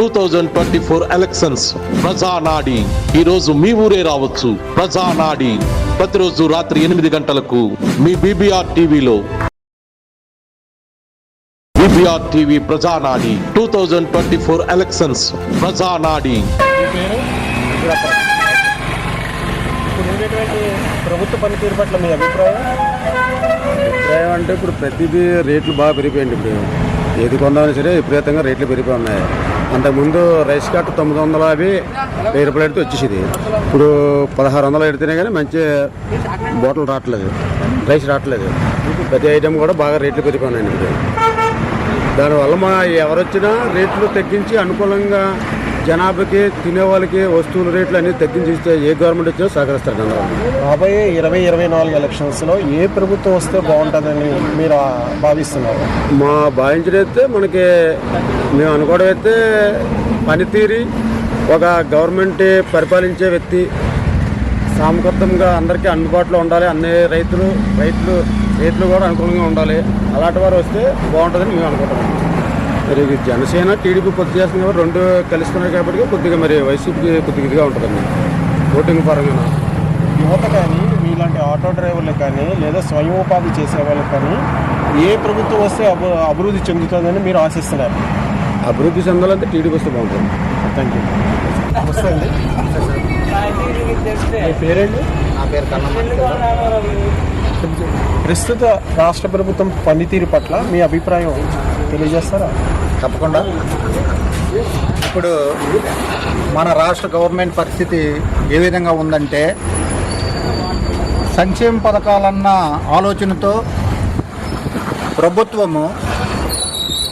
Two thousand twenty four elections Prajanadi ఈ రోజు మీ ఊరే రావచ్చు. ప్రజానాడి ప్రతిరోజు రాత్రి ఎనిమిది గంటలకు మీ బీబీఆర్ టీవీలో. BBR TV Prajanadi two thousand twenty four elections Prajanadi ఉండేటువంటి ప్రభుత్వ పనితీరు పట్ల మీ అభిప్రాయం? అభిప్రాయం అంటే ఇప్పుడు ప్రతిదీ రేట్లు బాగా పెరిగిపోయింది ఇప్పుడు. ఏది కొందామని సరే విపరీతంగా రేట్లు పెరిగిపోయి ఉన్నాయి. అంతకుముందు రైస్ కట్ తొమ్మిది వందల యాభై వెయ్యి రూపాయలు ఎడితే వచ్చేసింది. ఇప్పుడు పదహారు వందలు పెడితేనే కానీ మంచి బాటిల్ రావట్లేదు. రైస్ రావట్లేదు. ప్రతి ఐటెం కూడా బాగా రేట్లు పెరిగిపోయినాయి దానివల్ల మా ఎవరు వచ్చినా రేట్లు తగ్గించి అనుకూలంగా జనాభాకి తినే వాళ్ళకి వస్తువుల రేట్లు అన్ని తగ్గించి ఇస్తే ఏ గవర్నమెంట్ వచ్చినా సహకరిస్తారు రాబోయే ఇరవై ఇరవై నాలుగు ఎలక్షన్స్లో ఏ ప్రభుత్వం వస్తే బాగుంటుందని మీరు భావిస్తున్నారు? మా భావించడైతే మనకి మేము అనుకోవడం అయితే పనితీరి ఒక గవర్నమెంట్ పరిపాలించే వ్యక్తి సామకృతంగా అందరికీ అందుబాటులో ఉండాలి అన్ని రైతులు రైతులు రైతులు కూడా అనుకూలంగా ఉండాలి. అలాంటి వారు వస్తే బాగుంటుందని మేము అనుకుంటున్నాం. మరి ఇది జనసేన టీడీపీ పొత్తు చేస్తుంది కాబట్టి రెండు కలుస్తున్నాయి కాబట్టి కొద్దిగా మరి వైసీపీకి కొద్దిగా ఇదిగా ఉంటుందండి. ఓటింగ్ పరంగా. యువత కానీ మీలాంటి ఆటో డ్రైవర్లు కానీ లేదా స్వయం ఉపాధి చేసే వాళ్ళకి కానీ ఏ ప్రభుత్వం వస్తే అభి అభివృద్ధి చెందుతుందని మీరు ఆశిస్తున్నారు? అభివృద్ధి చెందాలంటే టీడీపీ వస్తే బాగుంటుంది. Thank you. పేరేంటి నా పేరు కన్నమ్మ ప్రస్తుత రాష్ట్ర ప్రభుత్వం పనితీరు పట్ల మీ అభిప్రాయం తెలియజేస్తారా? తప్పకుండా. ఇప్పుడు మన రాష్ట్ర గవర్నమెంట్ పరిస్థితి ఏ విధంగా ఉందంటే సంక్షేమ పథకాలన్న ఆలోచనతో ప్రభుత్వము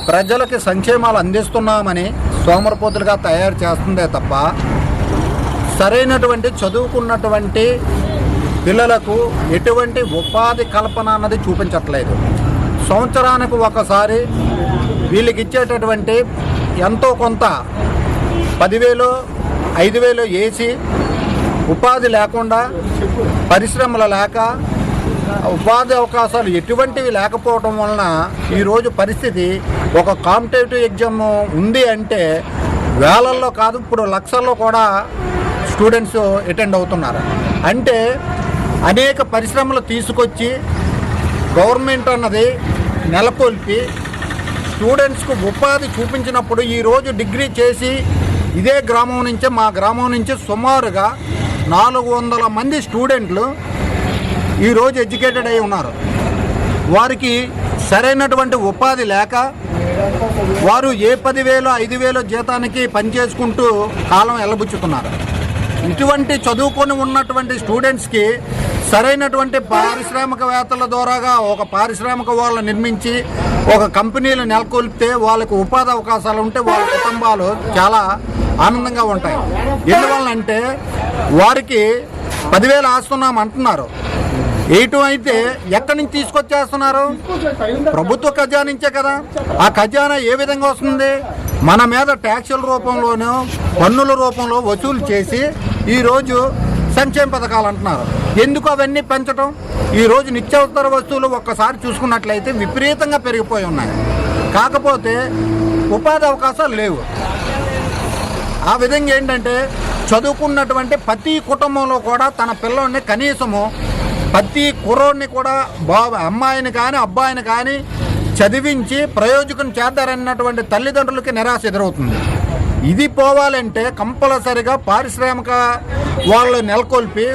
ప్రజలకి సంక్షేమాలు అందిస్తున్నామని సోమరపోతులుగా తయారు చేస్తుందే తప్ప సరైనటువంటి చదువుకున్నటువంటి పిల్లలకు ఎటువంటి ఉపాధి కల్పన అన్నది చూపించట్లేదు. సంవత్సరానికి ఒకసారి వీళ్ళకి ఇచ్చేటటువంటి ఎంతో కొంత పదివేలు ఐదు వేలు వేసి ఉపాధి లేకుండా పరిశ్రమలు లేక ఉపాధి అవకాశాలు ఎటువంటివి లేకపోవడం వలన ఈరోజు పరిస్థితి ఒక కాంపిటేటివ్ ఎగ్జామ్ ఉంది అంటే వేలల్లో కాదు ఇప్పుడు లక్షల్లో కూడా స్టూడెంట్స్ అటెండ్ అవుతున్నారు. అంటే అనేక పరిశ్రమలు తీసుకొచ్చి గవర్నమెంట్ అన్నది నెలకొల్పి స్టూడెంట్స్కు ఉపాధి చూపించినప్పుడు ఈరోజు డిగ్రీ చేసి ఇదే గ్రామం నుంచే మా గ్రామం నుంచి సుమారుగా నాలుగు వందల మంది స్టూడెంట్లు ఈరోజు ఎడ్యుకేటెడ్ అయి ఉన్నారు. వారికి సరైనటువంటి ఉపాధి లేక వారు ఏ పదివేలు ఐదు వేలు జీతానికి పనిచేసుకుంటూ కాలం వెళ్ళబుచ్చుతున్నారు ఇటువంటి చదువుకొని ఉన్నటువంటి స్టూడెంట్స్కి సరైనటువంటి పారిశ్రామికవేత్తల ద్వారాగా ఒక పారిశ్రామిక వాళ్ళు నిర్మించి ఒక కంపెనీలు నెలకొల్పితే వాళ్ళకి ఉపాధి అవకాశాలు ఉంటే వాళ్ళ కుటుంబాలు చాలా ఆనందంగా ఉంటాయి. ఎందువల్లంటే వారికి పదివేలు ఆస్తున్నాం అంటున్నారు. ఏటం అయితే ఎక్కడి నుంచి తీసుకొచ్చేస్తున్నారు? ప్రభుత్వ ఖజానా నుంచే కదా. ఆ ఖజానా ఏ విధంగా వస్తుంది? మన మీద ట్యాక్సుల రూపంలోనూ పన్నుల రూపంలో వసూలు చేసి ఈరోజు సంక్షేమ పథకాలు అంటున్నారు. ఎందుకు అవన్నీ పెంచడం ఈరోజు నిత్యావసర వస్తువులు ఒక్కసారి చూసుకున్నట్లయితే విపరీతంగా పెరిగిపోయి ఉన్నాయి. కాకపోతే ఉపాధి అవకాశాలు లేవు. ఆ విధంగా ఏంటంటే చదువుకున్నటువంటి ప్రతి కుటుంబంలో కూడా తన పిల్లల్ని కనీసము ప్రతి కుర్రోడిని కూడా బాబు అమ్మాయిని కానీ అబ్బాయిని కానీ చదివించి ప్రయోజకం చేద్దారన్నటువంటి తల్లిదండ్రులకి నిరాశ ఎదురవుతుంది. ఇది పోవాలంటే కంపల్సరిగా పారిశ్రామిక వాళ్ళు నెలకొల్పి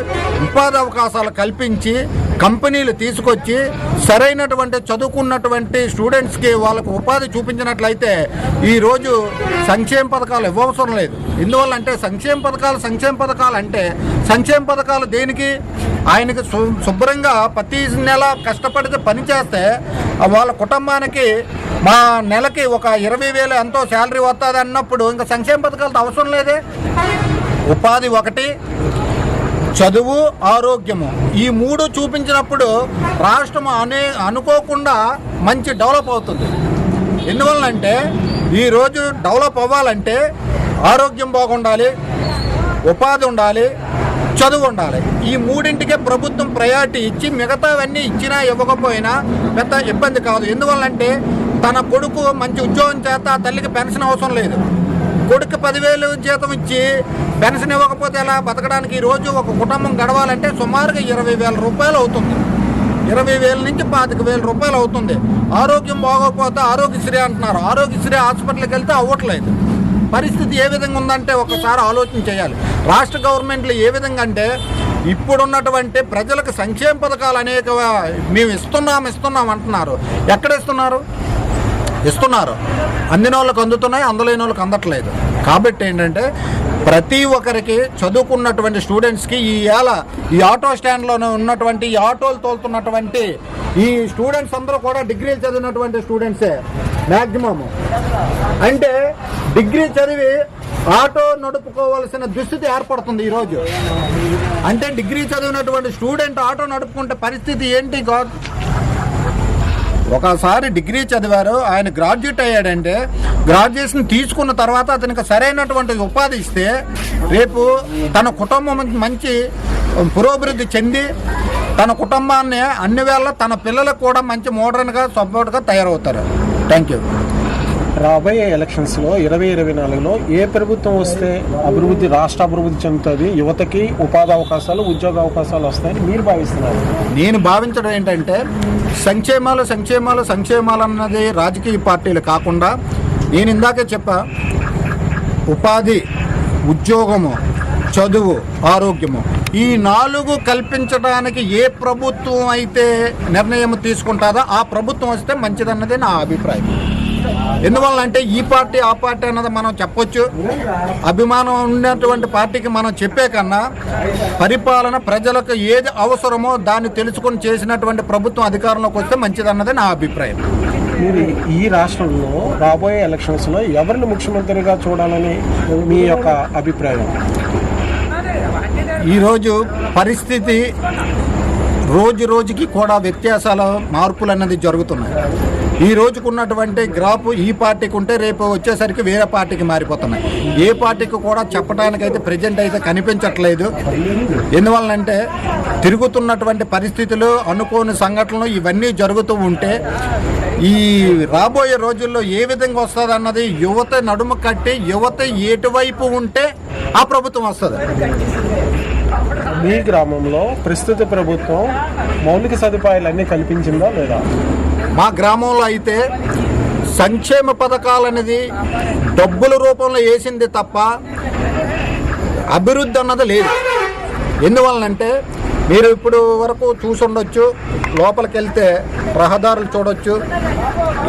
ఉపాధి అవకాశాలు కల్పించి కంపెనీలు తీసుకొచ్చి సరైనటువంటి చదువుకున్నటువంటి స్టూడెంట్స్కి వాళ్ళకు ఉపాధి చూపించినట్లయితే ఈరోజు సంక్షేమ పథకాలు ఇవ్వవసరం లేదు. ఎందువల్ల అంటే సంక్షేమ పథకాలు సంక్షేమ పథకాలు అంటే సంక్షేమ పథకాలు దేనికి? ఆయనకి శుభ్రంగా ప్రతి నెల కష్టపడితే పని చేస్తే వాళ్ళ కుటుంబానికి మా నెలకి ఒక ఇరవై వేలు ఎంతో శాలరీ వస్తుంది అన్నప్పుడు ఇంకా సంక్షేమ పథకాలతో అవసరం లేదే? ఉపాధి ఒకటి చదువు ఆరోగ్యము. ఈ మూడు చూపించినప్పుడు రాష్ట్రం అనే అనుకోకుండా మంచి డెవలప్ అవుతుంది. ఎందువల్లంటే ఈరోజు డెవలప్ అవ్వాలంటే ఆరోగ్యం బాగుండాలి ఉపాధి ఉండాలి చదువు ఉండాలి. ఈ మూడింటికే ప్రభుత్వం ప్రయారిటీ ఇచ్చి మిగతావన్నీ ఇచ్చినా ఇవ్వకపోయినా పెద్ద ఇబ్బంది కాదు. ఎందువల్లంటే తన కొడుకు మంచి ఉద్యోగం చేత ఆ తల్లికి పెన్షన్ అవసరం లేదు. కొడుకు పదివేలు జీతం ఇచ్చి పెన్షన్ ఇవ్వకపోతే ఎలా బతకడానికి ఈరోజు రోజు ఒక కుటుంబం గడవాలంటే సుమారుగా ఇరవై వేల రూపాయలు అవుతుంది. ఇరవై వేల నుంచి పాతిక వేల రూపాయలు అవుతుంది. ఆరోగ్యం బాగోకపోతే ఆరోగ్యశ్రీ అంటున్నారు. ఆరోగ్యశ్రీ హాస్పిటల్కి వెళ్తే అవ్వట్లేదు. పరిస్థితి ఏ విధంగా ఉందంటే ఒకసారి ఆలోచన చేయాలి. రాష్ట్ర గవర్నమెంట్లు ఏ విధంగా అంటే ఇప్పుడున్నటువంటి ప్రజలకు సంక్షేమ పథకాలు అనేక మేము ఇస్తున్నాం ఇస్తున్నాం అంటున్నారు. ఎక్కడ ఇస్తున్నారు? ఇస్తున్నారు. అందిన వాళ్ళకి అందుతున్నాయి అందలేని వాళ్ళకి అందట్లేదు. కాబట్టి ఏంటంటే ప్రతి ఒక్కరికి చదువుకున్నటువంటి స్టూడెంట్స్కి ఈ ఏళ ఈ ఆటో స్టాండ్లోనే ఉన్నటువంటి ఈ ఆటోలు తోలుతున్నటువంటి ఈ స్టూడెంట్స్ అందరూ కూడా డిగ్రీలు చదివినటువంటి స్టూడెంట్సే మ్యాక్సిమం అంటే డిగ్రీ చదివి ఆటో నడుపుకోవాల్సిన దుస్థితి ఏర్పడుతుంది ఈరోజు. అంటే డిగ్రీ చదివినటువంటి స్టూడెంట్ ఆటో నడుపుకుంటే పరిస్థితి ఏంటి ఒకసారి డిగ్రీ చదివారు ఆయన గ్రాడ్యుయేట్ అయ్యాడంటే గ్రాడ్యుయేషన్ తీసుకున్న తర్వాత అతనికి సరైనటువంటి ఉపాధి ఇస్తే రేపు తన కుటుంబం మంచి పురోభివృద్ధి చెంది తన కుటుంబాన్ని అన్ని వేళ తన పిల్లలకు కూడా మంచి మోడర్న్గా సపోర్ట్గా తయారవుతారు. థ్యాంక్ యూ రాబోయే ఎలక్షన్స్లో ఇరవై ఇరవై నాలుగులో ఏ ప్రభుత్వం వస్తే అభివృద్ధి రాష్ట్ర అభివృద్ధి చెందుతుంది? యువతకి ఉపాధి అవకాశాలు ఉద్యోగ అవకాశాలు వస్తాయని మీరు భావిస్తున్నారు. నేను భావించడం ఏంటంటే సంక్షేమాలు సంక్షేమాలు సంక్షేమాలు అన్నది రాజకీయ పార్టీలు కాకుండా నేను ఇందాకే చెప్పా ఉపాధి ఉద్యోగము చదువు ఆరోగ్యము. ఈ నాలుగు కల్పించడానికి ఏ ప్రభుత్వం అయితే నిర్ణయం తీసుకుంటారో ఆ ప్రభుత్వం వస్తే మంచిదన్నది నా అభిప్రాయం. ఎందువల్ల అంటే ఈ పార్టీ ఆ పార్టీ అన్నది మనం చెప్పొచ్చు. అభిమానం ఉన్నటువంటి పార్టీకి మనం చెప్పే కన్నా పరిపాలన ప్రజలకు ఏది అవసరమో దాన్ని తెలుసుకొని చేసినటువంటి ప్రభుత్వం అధికారంలోకి వస్తే మంచిదన్నది నా అభిప్రాయం. మీరు ఈ రాష్ట్రంలో రాబోయే ఎలక్షన్స్లో ఎవరిని ముఖ్యమంత్రిగా చూడాలని మీ యొక్క అభిప్రాయం? ఈరోజు పరిస్థితి రోజు రోజుకి కూడా వ్యత్యాసాల మార్పులు అన్నది జరుగుతున్నాయి. ఈ రోజుకు ఉన్నటువంటి గ్రాఫ్ ఈ పార్టీకి ఉంటే రేపు వచ్చేసరికి వేరే పార్టీకి మారిపోతున్నాయి. ఏ పార్టీకి కూడా చెప్పడానికైతే ప్రజెంట్ అయితే కనిపించట్లేదు. ఎందువల్లంటే తిరుగుతున్నటువంటి పరిస్థితులు అనుకోని సంఘటనలు ఇవన్నీ జరుగుతూ ఉంటే ఈ రాబోయే రోజుల్లో ఏ విధంగా వస్తుంది అన్నది యువత నడుము కట్టి యువత ఎటువైపు ఉంటే ఆ ప్రభుత్వం వస్తుంది. మీ గ్రామంలో ప్రస్తుత ప్రభుత్వం మౌలిక సదుపాయాలన్నీ కల్పించిందా లేదా? మా గ్రామంలో అయితే సంక్షేమ పథకాలు అనేది డబ్బుల రూపంలో వేసింది తప్ప అభివృద్ధి అన్నది లేదు. ఎందువలనంటే మీరు ఇప్పుడు వరకు చూసుండొచ్చు లోపలికి వెళ్తే రహదారులు చూడొచ్చు.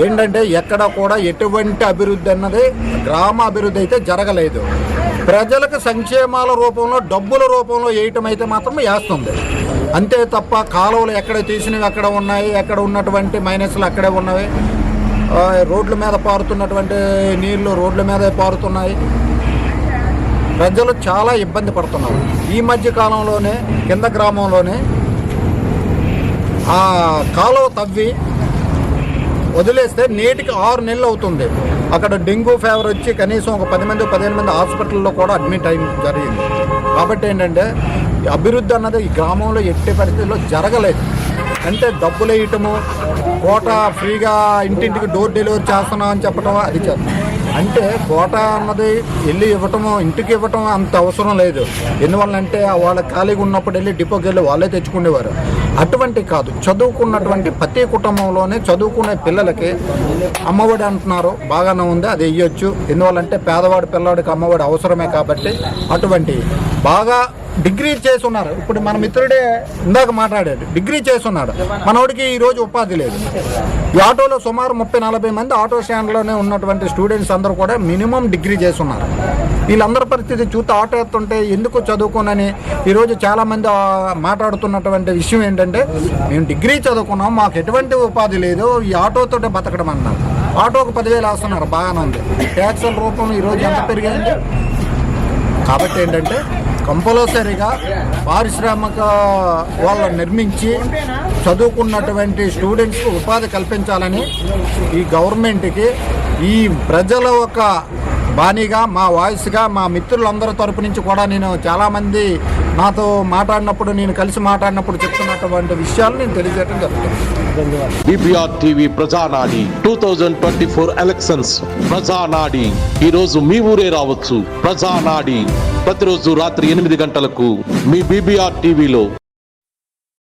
ఏంటంటే ఎక్కడ కూడా ఎటువంటి అభివృద్ధి అన్నది గ్రామ అభివృద్ధి అయితే జరగలేదు. ప్రజలకు సంక్షేమాల రూపంలో డబ్బుల రూపంలో వేయటం అయితే మాత్రం వేస్తుంది అంతే తప్ప కాలువలు ఎక్కడ తీసినవి అక్కడ ఉన్నాయి ఎక్కడ ఉన్నటువంటి మైనస్లు అక్కడే ఉన్నవి. రోడ్ల మీద పారుతున్నటువంటి నీళ్ళు రోడ్ల మీద పారుతున్నాయి. ప్రజలు చాలా ఇబ్బంది పడుతున్నారు. ఈ మధ్య కాలంలోనే కింద గ్రామంలోనే ఆ కాలువ తవ్వి వదిలేస్తే నేటికి ఆరు నెలలు అవుతుంది. అక్కడ డెంగ్యూ ఫీవర్ వచ్చి కనీసం ఒక పది మంది పదిహేను మంది హాస్పిటల్లో కూడా అడ్మిట్ అయి జరిగింది. కాబట్టి ఏంటంటే అభివృద్ధి అన్నది ఈ గ్రామంలో ఎట్టి పరిస్థితుల్లో జరగలేదు. అంటే డబ్బులు వేయటము కోట ఫ్రీగా ఇంటింటికి డోర్ డెలివరీ చేస్తున్నాం అని చెప్పడం అది అంటే కోట అన్నది వెళ్ళి ఇవ్వటము ఇంటికి ఇవ్వటం అంత అవసరం లేదు. ఎందువల్లంటే వాళ్ళ ఖాళీగా ఉన్నప్పుడు వెళ్ళి డిపోకి వెళ్ళి వాళ్ళే తెచ్చుకునేవారు. అటువంటి కాదు. చదువుకున్నటువంటి ప్రతి కుటుంబంలోనే చదువుకునే పిల్లలకి అమ్మఒడి అంటున్నారు. బాగానే ఉంది అది వెయ్యొచ్చు. ఎందువల్లంటే పేదవాడి పిల్లవాడికి అమ్మఒడి అవసరమే కాబట్టి అటువంటి బాగా డిగ్రీ చేసి ఉన్నారు ఇప్పుడు మన మిత్రుడే ఇందాక మాట్లాడాడు డిగ్రీ చేసి ఉన్నాడు మనోడికి ఈరోజు ఉపాధి లేదు. ఈ ఆటోలో సుమారు ముప్పై నలభై మంది ఆటో స్టాండ్లోనే ఉన్నటువంటి స్టూడెంట్స్ అందరూ కూడా మినిమం డిగ్రీ చేస్తున్నారు. వీళ్ళందరి పరిస్థితి చూస్తే ఆటో ఎత్తుంటే ఎందుకు చదువుకోనని ఈరోజు చాలామంది మాట్లాడుతున్నటువంటి విషయం ఏంటంటే మేము డిగ్రీ చదువుకున్నాం మాకు ఎటువంటి ఉపాధి లేదు ఈ ఆటోతో బతకడం అన్నారు. ఆటోకు పదివేలు వేస్తున్నారు బాగానే ఉంది. ట్యాక్సుల రూపంలో ఈరోజు ఎంత పెరిగాయండి కాబట్టి ఏంటంటే కంపల్సరీగా పారిశ్రామిక వాళ్ళ నిర్మించి చదువుకున్నటువంటి స్టూడెంట్స్కు ఉపాధి కల్పించాలని ఈ గవర్నమెంట్కి ఈ ప్రజల ఒక బాణీగా మా వాయిస్గా మా మిత్రులందరి తరపు నుంచి కూడా నేను చాలామంది నాతో మాట్లాడినప్పుడు నేను కలిసి మాట్లాడినప్పుడు చెప్తున్నటువంటి విషయాలు నేను తెలియజేయడం జరుగుతుంది. ధన్యవాదాలు. BBR TV Prajanadi two thousand twenty four elections Prajanadi. ఈ రోజు మీ ఊరే రావచ్చు. ప్రజానాడి. ప్రతిరోజు రాత్రి ఎనిమిది గంటలకు మీ బీబీఆర్ టీవీలో.